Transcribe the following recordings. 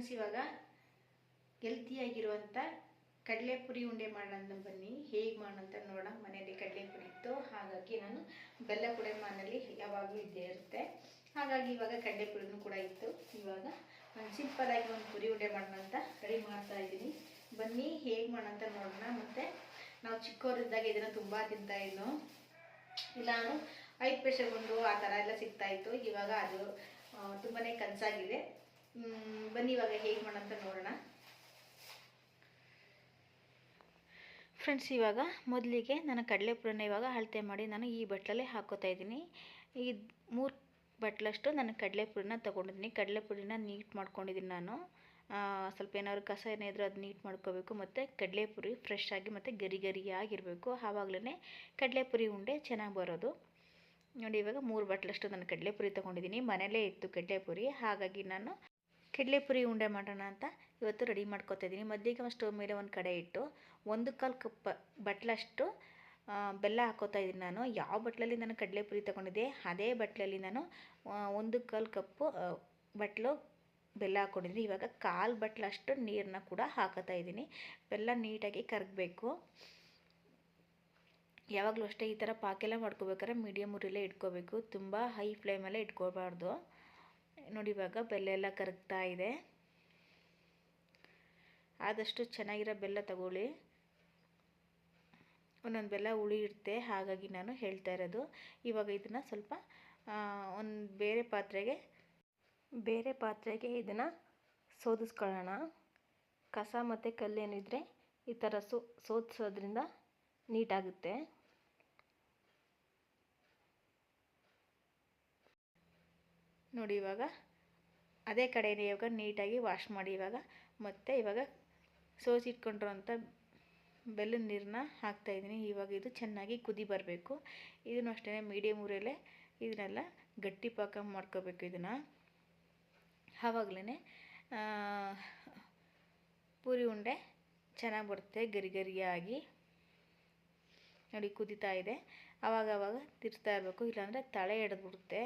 Friends ಇವಾಗ ಹೆಲ್ತಿಯಾಗಿರುವಂಥ ಕಡಲೆಪುರಿ ಉಂಡೆ ಮಾಡೋಣ ಬನ್ನಿ. ಹೇಗೆ ಮಾಡೋಂತ ನೋಡೋಣ. ಮನೆಯಲ್ಲಿ ಕಡಲೆಪುರಿ ಇತ್ತು. ಹಾಗಾಗಿ ನಾನು ಬೆಲ್ಲ ಕೂಡ ಮನೆಯಲ್ಲಿ ಯಾವಾಗಲೂ ಇದ್ದೇ ಇರುತ್ತೆ. ಹಾಗಾಗಿ ಇವಾಗ ಕಡಲೆಪುರಿನೂ ಕೂಡ ಇತ್ತು. ಇವಾಗ ನಾನು ಸಿಂಪಲ್ಲಾಗಿ ಒಂದು ಪುರಿ ಉಂಡೆ ಮಾಡೋಣ ಅಂತ ರೆಡಿ ಮಾಡ್ತಾ ಇದ್ದೀನಿ. ಬನ್ನಿ, ಹೇಗೆ ಮಾಡೋಂತ ನೋಡೋಣ. ಮತ್ತು ನಾವು ಚಿಕ್ಕವರಿದ್ದಾಗ ಇದನ್ನು ತುಂಬ ತಿಂತಾ ಇದ್ನು. ಇಲ್ಲ, ನಾನು ಐದು ಪೈಸೆ ಬಂದು ಆ ಥರ ಎಲ್ಲ ಸಿಗ್ತಾಯಿತ್ತು ಇವಾಗ ಅದು ತುಂಬಾ ಕನಸಾಗಿದೆ. ಬನ್ನಿ ಇವಾಗ ಹೇಗೆ ಮಾಡೋಂತ ನೋಡೋಣ. ಫ್ರೆಂಡ್ಸ್ ಇವಾಗ ಮೊದಲಿಗೆ ನಾನು ಕಡಲೆಪುರಿನ ಇವಾಗ ಅಳತೆ ಮಾಡಿ ನಾನು ಈ ಬಟ್ಲಲ್ಲಿ ಹಾಕೋತಾ ಇದ್ದೀನಿ. ಈ ಮೂರು ಬಟ್ಲಷ್ಟು ನಾನು ಕಡಲೆಪುರಿನ ತೊಗೊಂಡಿದ್ದೀನಿ. ಕಡಲೆಪುರಿನ ನೀಟ್ ಮಾಡ್ಕೊಂಡಿದ್ದೀನಿ ನಾನು. ಸ್ವಲ್ಪ ಏನಾದ್ರು ಕಸ ಏನಾದರೂ ಅದು ನೀಟ್ ಮಾಡ್ಕೋಬೇಕು. ಮತ್ತು ಕಡಲೆಪುರಿ ಫ್ರೆಶ್ ಆಗಿ ಮತ್ತು ಗರಿ ಗರಿಯಾಗಿರಬೇಕು. ಆವಾಗಲೇ ಕಡಲೆಪುರಿ ಉಂಡೆ ಚೆನ್ನಾಗಿ ಬರೋದು. ನೋಡಿ, ಇವಾಗ ಮೂರು ಬಟ್ಲಷ್ಟು ನಾನು ಕಡಲೆಪುರಿ ತೊಗೊಂಡಿದ್ದೀನಿ. ಮನೇಲೇ ಇತ್ತು ಕಡಲೆಪುರಿ. ಹಾಗಾಗಿ ನಾನು ಕಡಲೆಪುರಿ ಉಂಡೆ ಮಾಡೋಣ ಅಂತ ಇವತ್ತು ರೆಡಿ ಮಾಡ್ಕೊತಾ ಇದ್ದೀನಿ ಒಂದು ಸ್ಟವ್ ಮೇಲೆ ಒಂದು ಕಡೆ ಇಟ್ಟು ಒಂದು ಕಾಲು ಕಪ್ ಬಟ್ಲಷ್ಟು ಬೆಲ್ಲ ಹಾಕೋತಾ ಇದ್ದೀನಿ ನಾನು. ಯಾವ ಬಟ್ಲಲ್ಲಿ ನಾನು ಕಡಲೆಪುರಿ ತೊಗೊಂಡಿದ್ದೆ ಅದೇ ಬಟ್ಲಲ್ಲಿ ನಾನು ಒಂದು ಕಾಲು ಕಪ್ಪು ಬಟ್ಲು ಬೆಲ್ಲ ಹಾಕ್ಕೊಂಡಿದ್ದೀನಿ ಇವಾಗ ಕಾಲು ಬಟ್ಲಷ್ಟು ನೀರನ್ನ ಕೂಡ ಹಾಕೋತಾ ಇದ್ದೀನಿ. ಬೆಲ್ಲ ನೀಟಾಗಿ ಕರಗಬೇಕು. ಯಾವಾಗಲೂ ಅಷ್ಟೇ ಈ ಥರ ಪಾಕೆಲ್ಲ ಮಾಡ್ಕೋಬೇಕಾದ್ರೆ ಮೀಡಿಯಮ್ ಉರಿಲೇ ಇಟ್ಕೋಬೇಕು. ತುಂಬ ಹೈ ಫ್ಲೇಮಲ್ಲೇ ಇಟ್ಕೋಬಾರ್ದು. ನೋಡಿ ಇವಾಗ ಬೆಲ್ಲ ಎಲ್ಲ ಕರಗ್ತಾ ಇದೆ. ಆದಷ್ಟು ಚೆನ್ನಾಗಿರೋ ಬೆಲ್ಲ ತಗೊಳ್ಳಿ. ಒಂದೊಂದು ಬೆಲ್ಲ ಉಳಿ ಇರುತ್ತೆ, ಹಾಗಾಗಿ ನಾನು ಹೇಳ್ತಾ ಇರೋದು. ಇವಾಗ ಇದನ್ನು ಸ್ವಲ್ಪ ಒಂದು ಬೇರೆ ಪಾತ್ರೆಗೆ ಬೇರೆ ಪಾತ್ರೆಗೆ ಇದನ್ನು ಸೋದಿಸ್ಕೊಳ್ಳೋಣ. ಕಸ ಮತ್ತು ಕಲ್ಲೇನಿದ್ರೆ ಈ ಥರ ಸೋ, ಸೋದಿಸೋದ್ರಿಂದ ನೀಟಾಗುತ್ತೆ. ನೋಡಿ ಇವಾಗ ಅದೇ ಕಡೆಯೇ ಇವಾಗ ನೀಟಾಗಿ ವಾಶ್ ಮಾಡಿ ಇವಾಗ ಮತ್ತು ಇವಾಗ ಸೋಸಿಟ್ಕೊಂಡಿರೋಂಥ ಬೆಲ್ಲದ ನೀರನ್ನ ಹಾಕ್ತಾಯಿದ್ದೀನಿ ಇವಾಗ ಇದು ಚೆನ್ನಾಗಿ ಕುದಿ ಬರಬೇಕು. ಇದನ್ನು ಅಷ್ಟೇ ಮೀಡಿಯಮ್ ಊರಲ್ಲೇ ಇದನ್ನೆಲ್ಲ ಗಟ್ಟಿ ಪಾಕ ಮಾಡ್ಕೋಬೇಕು ಇದನ್ನು. ಆವಾಗಲೇ ಪೂರಿ ಉಂಡೆ ಚೆನ್ನಾಗಿ ಬರುತ್ತೆ ಗರಿ ಗರಿಯಾಗಿ. ನೋಡಿ ಕುದೀತಾ ಇದೆ. ಆವಾಗ ಆವಾಗ ತಿರ್ಸ್ತಾ ಇರಬೇಕು. ಇಲ್ಲಾಂದರೆ ತಳೆ ಹಿಡಿದ್ಬಿಡುತ್ತೆ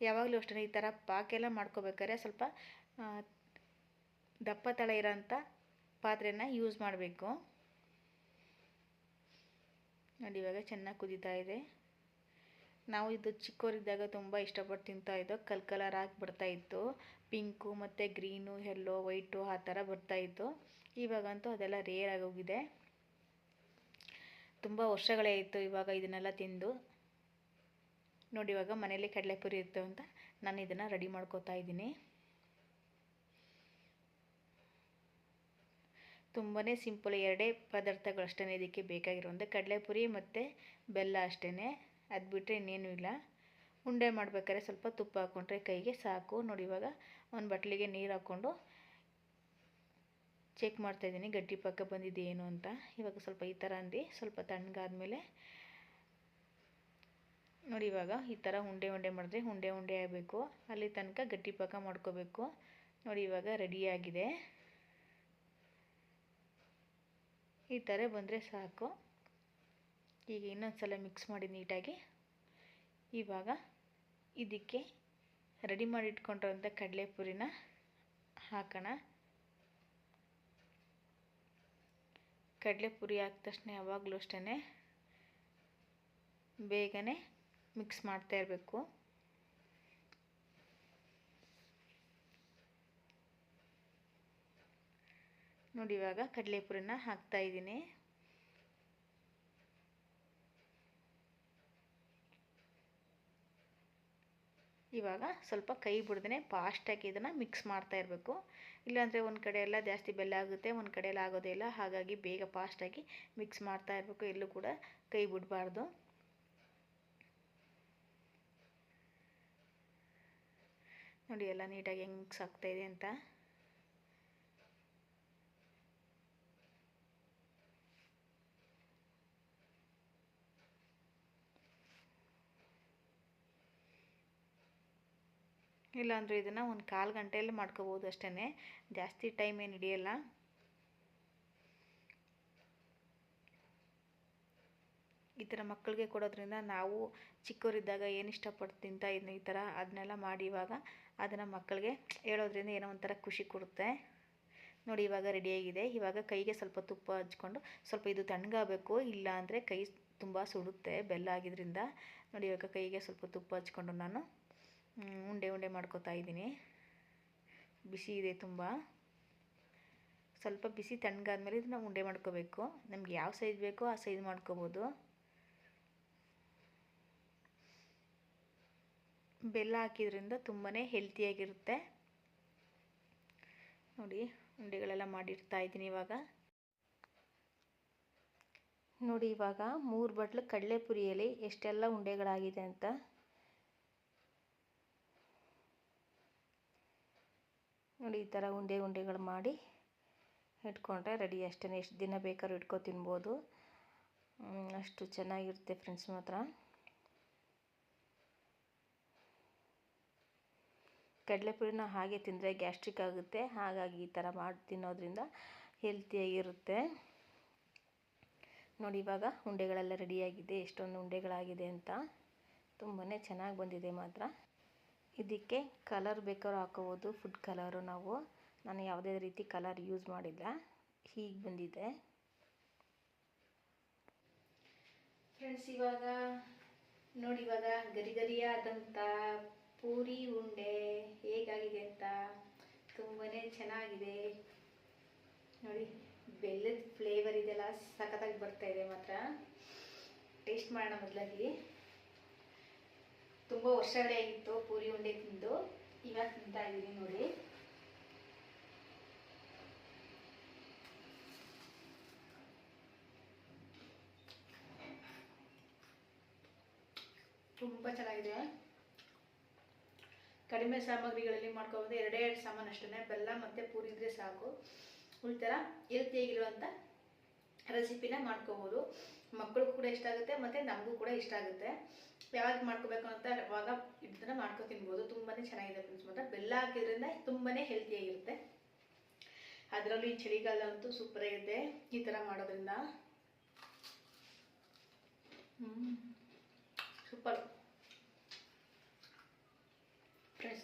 ಯಾವಾಗಲೂ ಅಷ್ಟೇ ಈ ಥರ ಪಾಕೆಲ್ಲ ಮಾಡ್ಕೋಬೇಕಾದ್ರೆ ಸ್ವಲ್ಪ ದಪ್ಪ ತಳ ಇರೋಂಥ ಪಾತ್ರೆನ ಯೂಸ್ ಮಾಡಬೇಕು. ನೋಡಿ ಇವಾಗ ಚೆನ್ನಾಗಿ ಕುದೀತಾ ಇದೆ. ನಾವು ಇದು ಚಿಕ್ಕವರಿದ್ದಾಗ ತುಂಬ ಇಷ್ಟಪಟ್ಟು ತಿಂತಾ ಇದ್ದೋ, ಕಲ್ ಕಲರ್ ಹಾಕಿ ಬರ್ತಾಯಿತ್ತು ಪಿಂಕು ಮತ್ತು ಗ್ರೀನು, ಎಲ್ಲೋ, ವೈಟು ಆ ಥರ ಬರ್ತಾಯಿತ್ತು ಇವಾಗಂತೂ ಅದೆಲ್ಲ ರೇರ್ ಆಗೋಗಿದೆ ತುಂಬ ವರ್ಷಗಳೇ ಆಯಿತು ಇವಾಗ ಇದನ್ನೆಲ್ಲ ತಿಂದು. ನೋಡಿ, ಇವಾಗ ಮನೇಲಿ ಕಡಲೆಪುರಿ ಇರುತ್ತೆ ಅಂತ ನಾನು ಇದನ್ನು ರೆಡಿ ಮಾಡ್ಕೋತಾ ಇದ್ದೀನಿ. ತುಂಬಾ ಸಿಂಪಲ್ ಎರಡೇ ಪದಾರ್ಥಗಳು ಇದಕ್ಕೆ ಬೇಕಾಗಿರುವಂಥ ಕಡಲೆಪುರಿ ಮತ್ತು ಬೆಲ್ಲ ಅಷ್ಟೇ ಅದು ಬಿಟ್ಟರೆ ಇನ್ನೇನು ಇಲ್ಲ. ಉಂಡೆ ಮಾಡ್ಬೇಕಾದ್ರೆ ಸ್ವಲ್ಪ ತುಪ್ಪ ಹಾಕ್ಕೊಂಡ್ರೆ ಕೈಗೆ ಸಾಕು. ನೋಡಿ, ಇವಾಗ ಒಂದು ಬಟ್ಲಿಗೆ ನೀರು ಹಾಕ್ಕೊಂಡು ಚೆಕ್ ಮಾಡ್ತಾಯಿದ್ದೀನಿ ಗಟ್ಟಿ ಪಕ್ಕ ಬಂದಿದೆ ಅಂತ. ಇವಾಗ ಸ್ವಲ್ಪ ಈ ಥರ ಅಂದು, ಸ್ವಲ್ಪ ತಣ್ಣಗಾದ್ಮೇಲೆ ನೋಡಿ ಇವಾಗ ಈ ಥರ ಉಂಡೆ ಉಂಡೆ ಮಾಡಿದ್ರೆ ಉಂಡೆ ಉಂಡೆ ಆಗಬೇಕು. ಅಲ್ಲಿ ತನಕ ಗಟ್ಟಿ ಪಾಕ ಮಾಡ್ಕೋಬೇಕು. ನೋಡಿ ಇವಾಗ ರೆಡಿಯಾಗಿದೆ ಈ ಥರ ಬಂದರೆ ಸಾಕು. ಈಗ ಇನ್ನೊಂದು ಸಲ ಮಿಕ್ಸ್ ಮಾಡಿ ನೀಟಾಗಿ. ಇವಾಗ ಇದಕ್ಕೆ ರೆಡಿ ಮಾಡಿ ಇಟ್ಕೊಂಡಿರೋಂಥ ಕಡಲೆಪುರಿನ ಹಾಕೋಣ. ಕಡಲೆಪುರಿ ಹಾಕಿದ ತಕ್ಷಣ ಯಾವಾಗಲೂ ಅಷ್ಟೇ ಬೇಗನೆ ಮಿಕ್ಸ್ ಮಾಡ್ತಾ ಇರಬೇಕು. ನೋಡಿ ಇವಾಗ ಕಡಲೆಪುರಿನ ಹಾಕ್ತಾ ಇದ್ದೀನಿ. ಇವಾಗ ಸ್ವಲ್ಪ ಕೈ ಬಿಡ್ದೇ ಫಾಸ್ಟಾಗಿ ಇದನ್ನು ಮಿಕ್ಸ್ ಮಾಡ್ತಾ ಇರಬೇಕು. ಇಲ್ಲಾಂದರೆ ಒಂದು ಕಡೆ ಎಲ್ಲ ಜಾಸ್ತಿ ಬೆಲ್ಲ ಆಗುತ್ತೆ, ಒಂದು ಕಡೆಯಲ್ಲಿ ಆಗೋದೇ ಇಲ್ಲ. ಹಾಗಾಗಿ ಬೇಗ ಫಾಸ್ಟಾಗಿ ಮಿಕ್ಸ್ ಮಾಡ್ತಾ ಇರಬೇಕು. ಎಲ್ಲೂ ಕೂಡ ಕೈ ಬಿಡಬಾರ್ದು. ನೋಡಿ ಎಲ್ಲ ನೀಟಾಗಿ ಹೆಂಗೆ ಇದೆ ಅಂತ. ಇಲ್ಲಾಂದರೆ ಇದನ್ನು ಒಂದು ಕಾಲು ಗಂಟೆಯಲ್ಲಿ ಮಾಡ್ಕೋಬೋದು ಅಷ್ಟೇ ಜಾಸ್ತಿ ಟೈಮ್ ಏನು ಹಿಡಿಯಲ್ಲ. ಈ ಥರ ಮಕ್ಕಳಿಗೆ ಕೊಡೋದ್ರಿಂದ ನಾವು ಚಿಕ್ಕವರಿದ್ದಾಗ ಏನು ಇಷ್ಟಪಟ್ಟು ತಿಂತಾ ಇದ್ನೋ ಈ ಥರ ಅದನ್ನೆಲ್ಲ ಮಾಡಿ ಇವಾಗ ಅದನ್ನು ಮಕ್ಕಳಿಗೆ ಹೇಳೋದ್ರಿಂದ ಏನೋ ಒಂಥರ ಖುಷಿ ಕೊಡುತ್ತೆ. ನೋಡಿ ಇವಾಗ ರೆಡಿಯಾಗಿದೆ ಇವಾಗ ಕೈಗೆ ಸ್ವಲ್ಪ ತುಪ್ಪ ಹಚ್ಕೊಂಡು ಸ್ವಲ್ಪ ಇದು ತಣ್ಣಗಾಗಬೇಕು. ಇಲ್ಲ ಅಂದರೆ ಕೈ ತುಂಬ ಸುಡುತ್ತೆ ಬೆಲ್ಲ ಆಗಿದ್ದರಿಂದ ನೋಡಿ ಇವಾಗ ಕೈಗೆ ಸ್ವಲ್ಪ ತುಪ್ಪ ಹಚ್ಕೊಂಡು ನಾನು ಉಂಡೆ ಉಂಡೆ ಮಾಡ್ಕೊತಾ ಇದ್ದೀನಿ. ಬಿಸಿ ಇದೆ ತುಂಬ. ಸ್ವಲ್ಪ ಬಿಸಿ ತಣ್ಣಗಾದ್ಮೇಲೆ ಇದನ್ನ ಉಂಡೆ ಮಾಡ್ಕೋಬೇಕು. ನಮ್ಗೆ ಯಾವ ಸೈಜ್ ಬೇಕೋ ಆ ಸೈಜ್ ಮಾಡ್ಕೋಬೋದು. ಬೆಲ್ಲ ಹಾಕಿದ್ರಿಂದ ತುಂಬಾ ಹೆಲ್ತಿಯಾಗಿರುತ್ತೆ. ನೋಡಿ, ಉಂಡೆಗಳೆಲ್ಲ ಮಾಡಿರ್ತಾ ಇದ್ದೀನಿ ಇವಾಗ. ನೋಡಿ, ಇವಾಗ ಮೂರು ಬಟ್ಲು ಕಡಲೆಪುರಿಯಲ್ಲಿ ಎಷ್ಟೆಲ್ಲ ಉಂಡೆಗಳಾಗಿದೆ ಅಂತ. ನೋಡಿ, ಈ ಥರ ಉಂಡೆ ಉಂಡೆಗಳು ಮಾಡಿ ಇಟ್ಕೊಂಡ್ರೆ ರೆಡಿ. ಅಷ್ಟೇ ಎಷ್ಟು ದಿನ ಬೇಕಾದ್ರೂ ಇಟ್ಕೊ ತಿನ್ಬೋದು. ಅಷ್ಟು ಚೆನ್ನಾಗಿರುತ್ತೆ ಫ್ರೆಂಡ್ಸ್ ಮಾತ್ರ. ಕಡಲೆಪುರಿನ ಹಾಗೆ ತಿಂದರೆ ಗ್ಯಾಸ್ಟ್ರಿಕ್ ಆಗುತ್ತೆ. ಹಾಗಾಗಿ ಈ ಥರ ಮಾಡಿ ತಿನ್ನೋದ್ರಿಂದ ಹೆಲ್ತಿಯಾಗಿರುತ್ತೆ ನೋಡಿ, ಇವಾಗ ಉಂಡೆಗಳೆಲ್ಲ ರೆಡಿಯಾಗಿದೆ. ಎಷ್ಟೊಂದು ಉಂಡೆಗಳಾಗಿದೆ ಅಂತ. ತುಂಬಾ ಚೆನ್ನಾಗಿ ಬಂದಿದೆ ಮಾತ್ರ. ಇದಕ್ಕೆ ಕಲರ್ ಬೇಕಾದ್ರೂ ಹಾಕೋಬೋದು. ಫುಡ್ ಕಲರು ನಾವು. ನಾನು ಯಾವುದೇ ರೀತಿ ಕಲರ್ ಯೂಸ್ ಮಾಡಿಲ್ಲ. ಹೀಗೆ ಬಂದಿದೆ. ಫ್ರೆಂಡ್ಸ್, ಇವಾಗ ನೋಡಿ, ಇವಾಗ ಗರಿ ಗರಿಯಾದಂಥ ಪೂರಿ ಉಂಡೆ ಹೇಗಾಗಿದೆ ಅಂತ ತುಂಬಾ ಚೆನ್ನಾಗಿದೆ. ನೋಡಿ, ಬೆಲ್ಲದ ಫ್ಲೇವರ್ ಇದೆಲ್ಲ ಸಖತ್ತಾಗಿ ಬರ್ತಾ ಇದೆ ಮಾತ್ರ. ಟೇಸ್ಟ್ ಮಾಡೋಣ ಮೊದಲಾಗಿ. ತುಂಬ ವರ್ಷಗಳೇ ಆಗಿತ್ತು ಪೂರಿ ಉಂಡೆ ತಿಂದು. ಇವಾಗ ತಿಂತಾ ಇದ್ದೀನಿ ನೋಡಿ. ತುಂಬ ಚೆನ್ನಾಗಿದೆ. ಕಡಿಮೆ ಸಾಮಗ್ರಿಗಳಲ್ಲಿ ಮಾಡ್ಕೊಬೋದು ಎರಡೇ ಎರಡು ಸಾಮಾನು ಅಷ್ಟೇ ಬೆಲ್ಲ ಮತ್ತು ಪೂರಿ ಇದ್ರೆ ಸಾಕು. ಈ ಥರ ಹೆಲ್ತಿಯಾಗಿರುವಂಥ ರೆಸಿಪಿನ ಮಾಡ್ಕೋಬೋದು. ಮಕ್ಕಳಿಗೂ ಕೂಡ ಇಷ್ಟ ಆಗುತ್ತೆ, ಮತ್ತು ನಮಗೂ ಕೂಡ ಇಷ್ಟ ಆಗುತ್ತೆ. ಯಾವಾಗ ಮಾಡ್ಕೋಬೇಕು ಅಂತ ಅವಾಗ ಇದನ್ನ ಮಾಡ್ಕೊ ತಿನ್ಬೋದು. ತುಂಬಾ ಚೆನ್ನಾಗಿದೆ ಫ್ರೆಂಡ್ಸ್ ಮಾತ್ರ. ಬೆಲ್ಲ ಹಾಕಿದ್ರಿಂದ ತುಂಬಾ ಹೆಲ್ತಿಯಾಗಿರುತ್ತೆ ಅದರಲ್ಲೂ ಈ ಚಳಿಗಾಲ ಅಂತೂ ಸೂಪರ್ ಆಗಿರುತ್ತೆ ಈ ಥರ ಮಾಡೋದ್ರಿಂದ. Super friends